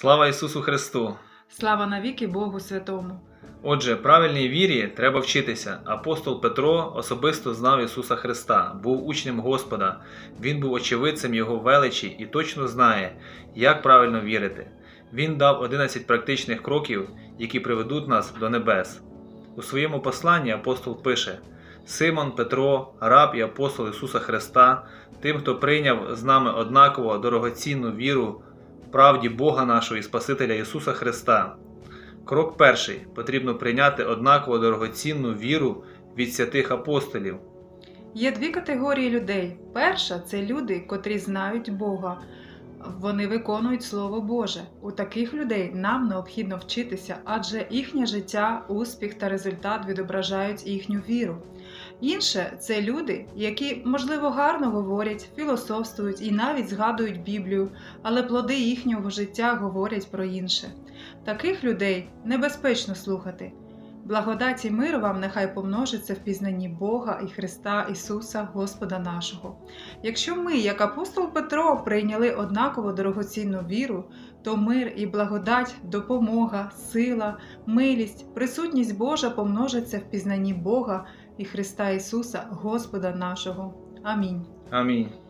Слава Ісусу Христу! Слава навіки Богу Святому. Отже, правильній вірі треба вчитися. Апостол Петро особисто знав Ісуса Христа, був учнем Господа, він був очевидцем Його величі і точно знає, як правильно вірити. Він дав 11 практичних кроків, які приведуть нас до небес. У своєму посланні апостол пише: Симон Петро, раб і апостол Ісуса Христа, тим, хто прийняв з нами однаково дорогоцінну віру правді Бога нашого і Спасителя Ісуса Христа. Крок перший потрібно прийняти однаково дорогоцінну віру від святих апостолів. Є дві категорії людей. Перша це люди, котрі знають Бога. Вони виконують Слово Боже. У таких людей нам необхідно вчитися, адже їхнє життя, успіх та результат відображають їхню віру. Інше це люди, які, можливо, гарно говорять, філософствують і навіть згадують Біблію, але плоди їхнього життя говорять про інше. Таких людей небезпечно слухати. Благодаті мир вам нехай помножиться в пізнанні Бога і Христа Ісуса, Господа нашого. Якщо ми, як апостол Петро, прийняли однаково дорогоцінну віру, то мир і благодать, допомога, сила, милість, присутність Божа помножаться в пізнанні Бога і Христа Ісуса, Господа нашого. Амінь. Амінь.